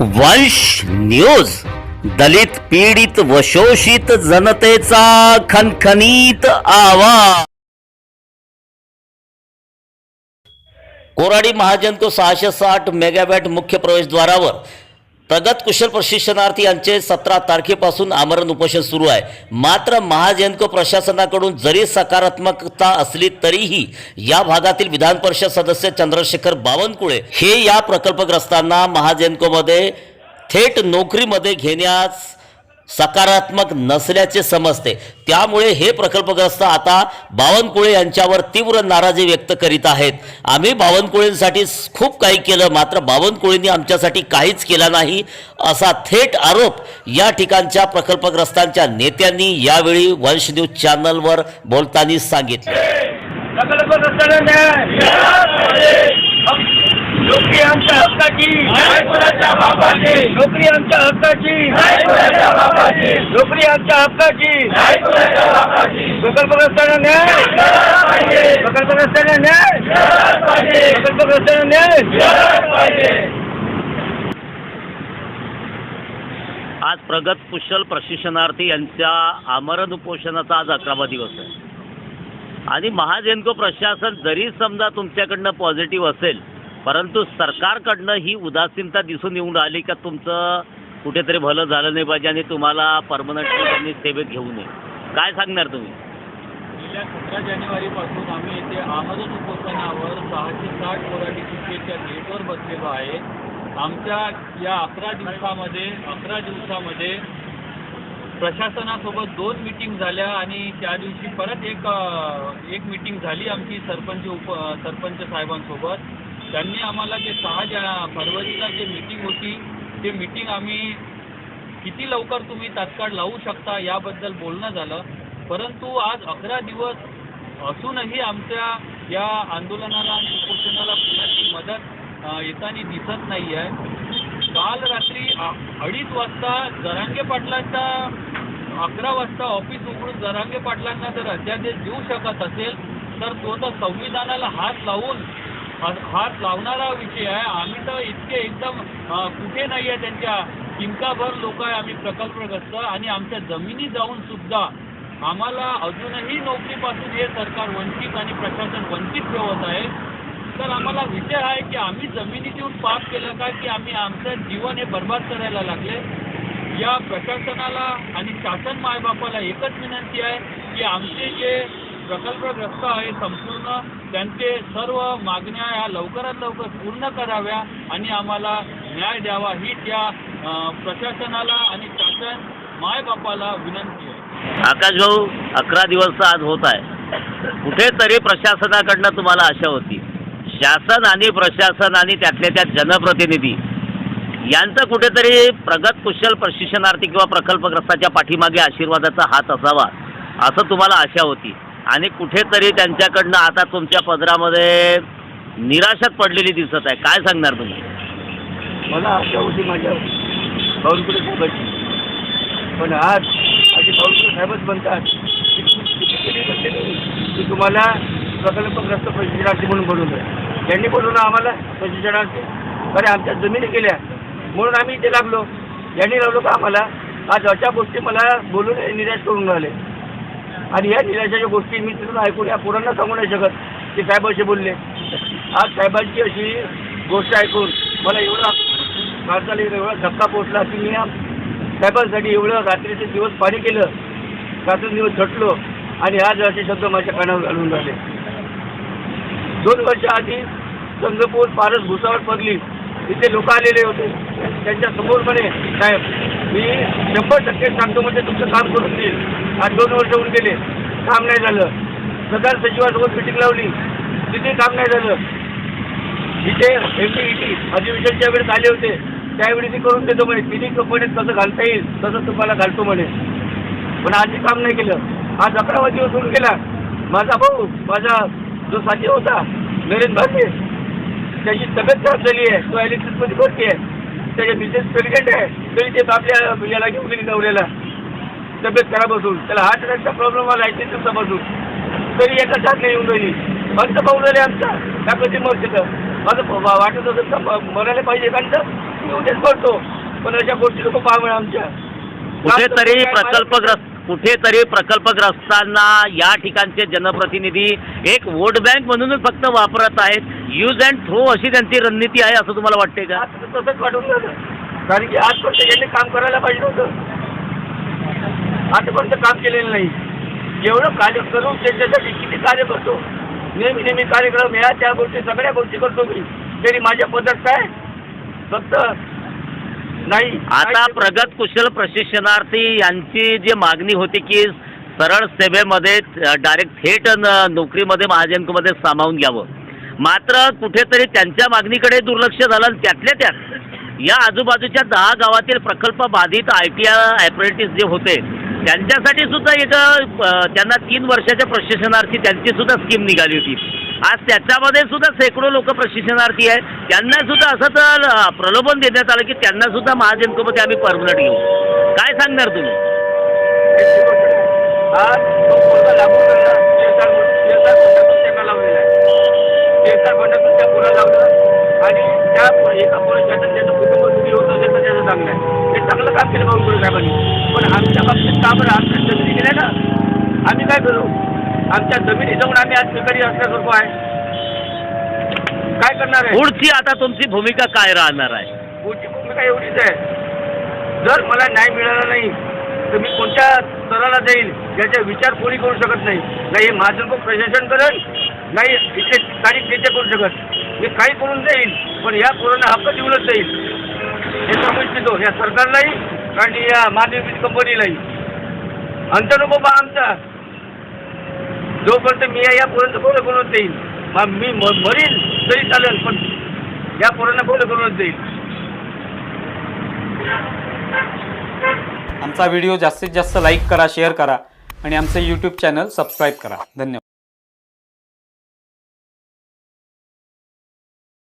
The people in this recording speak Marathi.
वंश न्यूज. दलित पीडित व शोषित जनतेचा खनखनीत आवाज. कोराडी महाजन तो सहाशे साठ मेगावॅट मुख्य प्रवेशद्वारावर प्रगत कुशल प्रशिक्षणार्थी यांचे सतरा तारखेपासून आमरण उपोषण सुरू आहे. मात्र महाजनको प्रशासनाकडून जरी सकारात्मकता असली तरीही या भागातील विधान परिषद सदस्य चंद्रशेखर बावनकुळे हे या प्रकल्पग्रस्तांना महाजनकोमध्ये थेट नोकरीमध्ये घेण्यास सकारात्मक नसल्याचे समजते. त्यामुळे हे प्रकल्पग्रस्त आता बावनकुळे यांच्यावर तीव्र नाराजी व्यक्त करीत आहेत. आम्ही बावनकुळेंसाठी खूप काही केलं मात्र बावनकुळेंनी आमच्यासाठी काहीच केला नाही असा थेट आरोप या ठिकाणच्या प्रकल्पग्रस्तांच्या नेत्यांनी यावेळी वंश न्यूज चॅनलवर बोलताना सांगितलं. नोकरी आमच्या हक्काची. नोकरी आमच्या हक्काची. नोकरी आमच्या हक्काची. प्रकल्पग्रस्तांना न्याय. प्रकल्पग्रस्तांना न्याय. प्रकल्पग्रस्तांना न्याय. आज प्रगत कुशल प्रशिक्षणार्थी यांच्या आमरण उपोषणाचा आज अकरावा दिवस आहे. आणि महाजेनको प्रशासन जरी समजा तुमच्याकडनं पॉझिटिव्ह असेल परंतु सरकारकडनं ही उदासीनता दिसून येऊन राहिली का तुमचं कुठेतरी भलं झालं नाही पाहिजे आणि तुम्हाला परमनंटली त्यांनी सेवेत घेऊ नये? काय सांगणार तुम्ही? गेल्या सतरा जानेवारीपासून आम्ही येथे आमरण उपोषणावर सहाशे साठ मराठी शिक्षेच्या गेटवर बसलेलो आहे. आमच्या या अकरा दिवसामध्ये अकरा दिवसामध्ये प्रशासनासोबत दोन मिटिंग झाल्या आणि त्या दिवशी परत एक एक मिटिंग झाली आमची सरपंच उप सरपंच साहेबांसोबत. त्यांनी आम्हाला जे सहा जा फरवरीला जे मीटिंग होती ते मीटिंग आम्ही किती लवकर तुम्ही तात्काळ लावू शकता याबद्दल बोलणं झालं. परंतु आज अकरा दिवस असूनही आमच्या या आंदोलनाला आणि उपोषणाला कुणाची मदत येताना दिसत नाही आहे काल रात्री अडीच वाजता जरांगे पाटलांचा अकरा वाजता ऑफिस उघडून जरांगे पाटलांना जर अध्यादेश देऊ शकत असेल तर तो तर संविधानाला हात लावून हात लावणारा विषय आहे. आम्ही तर इतके एकदम कुठे नाही आहे त्यांच्या किमकाभर लोक आहे आम्ही प्रकल्पग्रस्त आणि आमच्या जमिनी जाऊन सुद्धा आम्हाला अजूनही नोकरीपासून हे सरकार वंचित आणि प्रशासन वंचित ठेवत आहे. तर आम्हाला विषय आहे की आम्ही जमिनी देऊन पाप केलं का की आम्ही आमचं जीवन हे बर्बाद करायला लागले? या प्रशासनाला आणि शासन मायबापाला एकच विनंती आहे की आमचे जे प्रकल्पग्रस्त आहे संपूर्ण त्यांचे सर्व मागण्या या लवकरात लवकर पूर्ण कराव्या आणि आम्हाला न्याय द्यावा ही त्या प्रशासनाला आणि शासन मायबापाला विनंती आहे. आकाश भाऊ अकरा दिवस आज होत आहे. कुठेतरी प्रशासनाकडनं तुम्हाला आशा होती. शासन आणि प्रशासन आणि त्यातल्या त्यात जनप्रतिनिधी यांचं कुठेतरी प्रगत कुशल प्रशिक्षणार्थी किंवा प्रकल्पग्रस्ताच्या पाठीमागे आशीर्वादाचा हात असावा असं तुम्हाला आशा होती. आणि कुठेतरी त्यांच्याकडनं आता तुमच्या पदरामध्ये निराशात पडलेली दिसत आहे. काय सांगणार तुम्ही? मला आशा होती माझ्या बावनकुळे साहेबांची पण आज माझे बावनकुळे साहेबच म्हणतात की तुम्हाला प्रकल्पग्रस्त प्रशिक्षणार्थी म्हणून बोलवलं त्यांनी बोलवलं आम्हाला प्रशिक्षणार्थी. बरे आमच्या जमिनी केल्या. म्हणून आम्ही इथे लागलो. यांनी लावलो का आम्हाला? आज अशा गोष्टी मला बोलून निराश करून राहिले. आणि या निराशाच्या गोष्टी मी तिथून ऐकून या पोरांना सांगू नाही शकत की साहेब असे बोलले. आज साहेबांची अशी गोष्ट ऐकून मला एवढा भारताला एवढा धक्का पोचला की मी या साहेबांसाठी एवढं रात्रीचे दिवस पाणी केलं रात्री दिवस झटलो आणि आज असे शब्द माझ्या कानावर घालून राहिले. दोन वर्षाआधी चंद्रपूर पारस भुसावर पडली. तिथे लोक आलेले होते. त्यांच्यासमोर म्हणे साहेब मी शंभर टक्के सांगतो म्हणजे तुमचं काम करून देईल. आज दोन वर्ष होऊन गेले. काम नाही झालं. प्रधान सचिवासोबत मिटिंग लावली. तिथे काम नाही झालं. इथे एम टी ई टी अधिवेशनच्या वेळेस आले होते. त्यावेळी ते करून देतो म्हणे. तिन्ही कंपनीत कसं घालता येईल तसं तुम्हाला घालतो म्हणे. पण आधी काम नाही केलं. आज अकरावा दिवस होऊन गेला. माझा भाऊ माझा जो साथी होता नरेंद्र भाटे त्याची तब्येत खराब झाली आहे. तो ॲलिसिसमध्ये भरती आहे. त्याचे बिझनेस प्रेग्नेंट आहे. तरी ते आपल्या याला घेऊन गेली नवऱ्याला. तब्येत खराब असून त्याला हार्ट अटॅकचा प्रॉब्लेम आला आहे तीन दिवसापासून तरी एका साथ नाही येऊन राहिली. अंत पाहून राहिले आमचा. त्या कधी तिथं माझं वाटत होतं म- मरायला पाहिजे एकांत मी उद्याच बोलतो पण अशा गोष्टी नको पाहावं आमच्या. कुठेतरी प्रकल्पग्रस्त कुठेतरी प्रकल्पग्रस्तांना या ठिकाणचे जनप्रतिनिधी एक वोट बँक म्हणूनच फक्त वापरत आहेत. यूज अँड थ्रो अशी त्यांची रणनीती आहे असं तुम्हाला वाटते का? आज तसंच वाटून कारण की आजपर्यंत यांनी काम करायला पाहिजे होतं. आजपर्यंत काम केलेलं नाही. एवढं कार्य करून त्यांच्यासाठी किती कार्य करतो. नेहमी नेहमी कार्यक्रम या त्या गोष्टी सगळ्या गोष्टी करतो मी. तरी माझ्या पदर काय? फक्त नाही. आता प्रगत कुशल प्रशिक्षणार्थी यांची जी मागणी होती की सरळ सेवेमध्ये डायरेक्ट थेट नोकरीमध्ये महाजनकोमध्ये सामावून घ्यावं. मात्र कुठेतरी त्यांच्या मागणीकडे दुर्लक्ष झालं आणि त्यातल्या त्यात या आजूबाजूच्या दहा गावातील प्रकल्प बाधित आय टी आय अप्रेंटिस जे होते त्यांच्यासाठी सुद्धा एक त्यांना तीन वर्षाच्या प्रशिक्षणार्थी त्यांची सुद्धा स्कीम निघाली होती. आज त्याच्यामध्ये सुद्धा शेकडो लोक प्रशिक्षणार्थी आहेत. त्यांना सुद्धा असं तर प्रलोभन देण्यात आलं की त्यांना सुद्धा महाजनकोमध्ये आम्ही परमनंट घेऊ. काय सांगणार तुम्ही? आणि त्या एका त्याचं कुटुंब सुखी त्याचं चांगलं आहे. ते चांगलं काम केलं आमच्या जमिनी जाऊन आम्ही आज बेकारी असल्यासारखं आहे. काय करणार आहे? पुढची आता तुमची भूमिका काय राहणार आहे? पुढची भूमिका एवढीच आहे. जर मला न्याय मिळाला नाही तर मी कोणत्या स्तराला जाईल याचा विचार कोणी करू शकत नाही. नाही हे माझं को प्रशासन करेल नाही इथे तारीख त्याचे करू शकत. मी काही करून जाईल पण या पोरांना हक्क देऊनच जाईल हे सांगू इच्छितो या सरकारलाही आणि या मानवी कंपनीलाही अंत नको बा आमचा. जोपर्यंत मी या पोरांचं बोल करून जाईल. मग मी म- मरीन तरी चालेल पण या पोरांना बोल करूनच देईल आमचा व्हिडिओ जास्तीत जास्त लाईक करा शेअर करा आणि आमचे यूट्यूब चॅनल सबस्क्राईब करा. धन्यवाद.